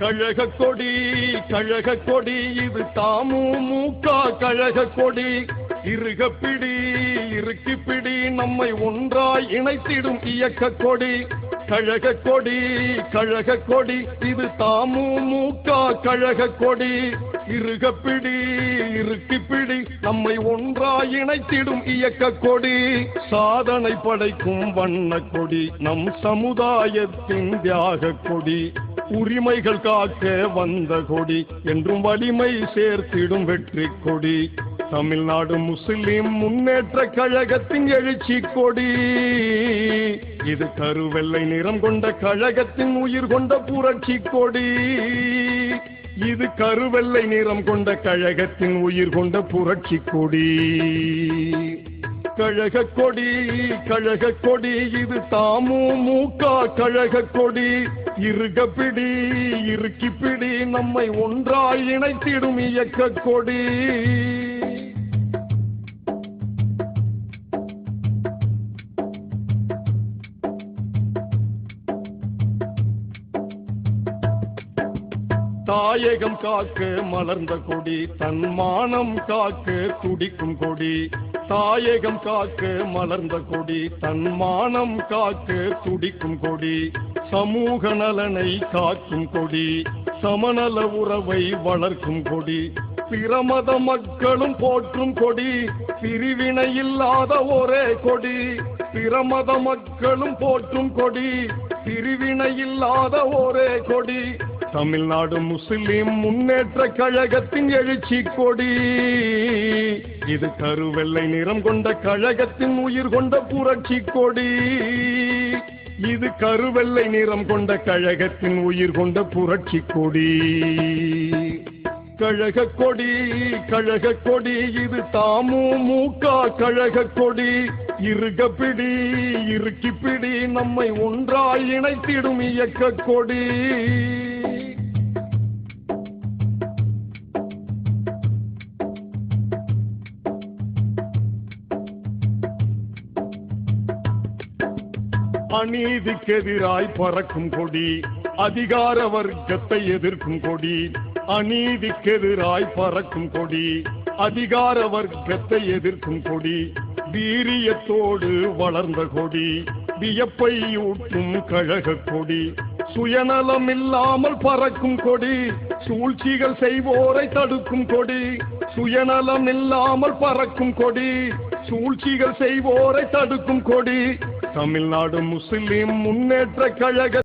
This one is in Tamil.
கழக கொடி கழக கொடி இது தாமு மூக்கா கழக கொடி இருக பிடி இறுக்கி பிடி நம்மை ஒன்றாய் இணைத்திடும் இயக்க கொடி கழக கொடி கழக கொடி இது தாமு மூக்கா கழக கொடி இருக பிடி இறுக்கி பிடி நம்மை ஒன்றா இணைத்திடும் இயக்க கொடி சாதனை படைக்கும் வண்ண கொடி நம் சமுதாயத்தின் தியாக கொடி உரிமைகள் காக்க வந்த கொடி என்றும் வலிமை சேர்த்திடும் வெற்றி கொடி தமிழ்நாடு முஸ்லிம் முன்னேற்ற கழகத்தின் எழுச்சி கொடி. இது கருவெள்ளை நிறம் கொண்ட கழகத்தின் உயிர் கொண்ட புரட்சி கொடி. இது கருவெள்ளை நிறம் கொண்ட கழகத்தின் உயிர் கொண்ட புரட்சி கொடி. கழக கொடி கழக கொடி இது தாமு மூக்கா கழக கொடி. இருக பிடி இறுக்கி பிடி நம்மை ஒன்றாய் இணைத்திடும் இயக்க கொடி. தாயகம் காக்க மலர்ந்த கொடி தன்மானம் காக்க துடிக்கும் கொடி. தாயகம் காக்க மலர்ந்த கொடி தன்மானம் காக்க துடிக்கும் கொடி. சமூக நலனை காக்கும் கொடி சமநல உறவை வளர்க்கும் கொடி. பிரமத மக்களும் போற்றும் கொடி பிரிவினை இல்லாத ஒரே கொடி. பிரமத மக்களும் போற்றும் கொடி பிரிவினை இல்லாத ஒரே கொடி. தமிழ்நாடு முஸ்லிம் முன்னேற்ற கழகத்தின் எழுச்சி கொடி. இது கருவெள்ளை நிறம் கொண்ட கழகத்தின் உயிர் கொண்ட புரட்சி கொடி. இது கருவெள்ளை நிறம் கொண்ட கழகத்தின் உயிர் கொண்ட புரட்சி கொடி. கழக கொடி கழக கொடி இது தாமு மூக்கா கழக கொடி. இருக பிடி இறுக்கி பிடி நம்மை ஒன்றாய் இணைத்திடும் இயக்க கொடி. அநீதிக்கு எதிராய் பறக்கும் கொடி அதிகார வர்க்கத்தை எதிர்க்கும் கொடி அநீதிக்கு எதிராய் பறக்கும் கொடி அதிகார வர்க்கத்தை எதிர்க்கும் கொடி வீரியத்தோடு வளர்ந்த கொடி வியப்பை ஊட்டும் கழக கொடி சுயநலம் இல்லாமல் பறக்கும் கொடி சூழ்ச்சிகள் செய்வோரை தடுக்கும் கொடி சுயநலம் இல்லாமல் பறக்கும் கொடி சூழ்ச்சிகள் செய்வோரை தடுக்கும் கொடி தமிழ்நாடு முஸ்லிம் முன்னேற்ற கழக